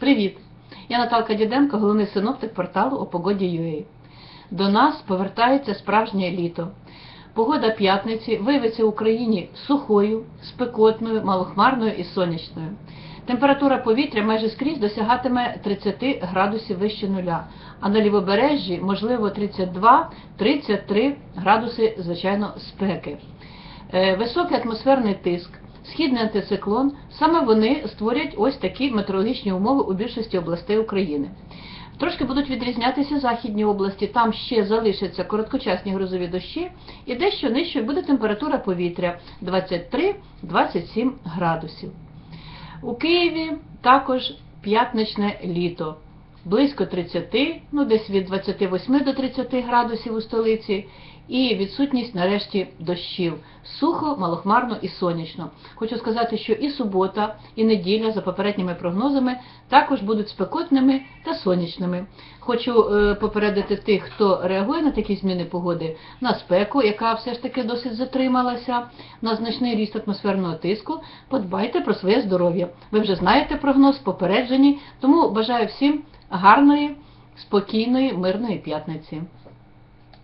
Привіт! Я Наталка Діденко, головний синоптик порталу о погоді.ua. До нас повертається справжнє літо. Погода п'ятниці виявиться в Україні сухою, спекотною, малохмарною і сонячною. Температура повітря майже скрізь досягатиме 30 градусів вище нуля, а на лівобережжі можливо 32-33 градуси, звичайно, спеки. Е, Високий атмосферний тиск, східний антициклон, саме вони створять ось такі метеорологічні умови у більшості областей України. Трошки будуть відрізнятися західні області, там ще залишаться короткочасні грозові дощі, і дещо нижче буде температура повітря 23-27 градусів. У Києві також п'ятничне літо. Близько 30, ну десь від 28 до 30 градусів у столиці, і відсутність нарешті дощів. Сухо, малохмарно і сонячно. Хочу сказати, що і субота, і неділя, за попередніми прогнозами, також будуть спекотними та сонячними. Хочу е, попередити тих, хто реагує на такі зміни погоди, на спеку, яка все ж таки досить затрималася, на значний ріст атмосферного тиску. Подбайте про своє здоров'я. Ви вже знаєте прогноз, попереджені, тому бажаю всім гарної, спокійної, мирної п'ятниці.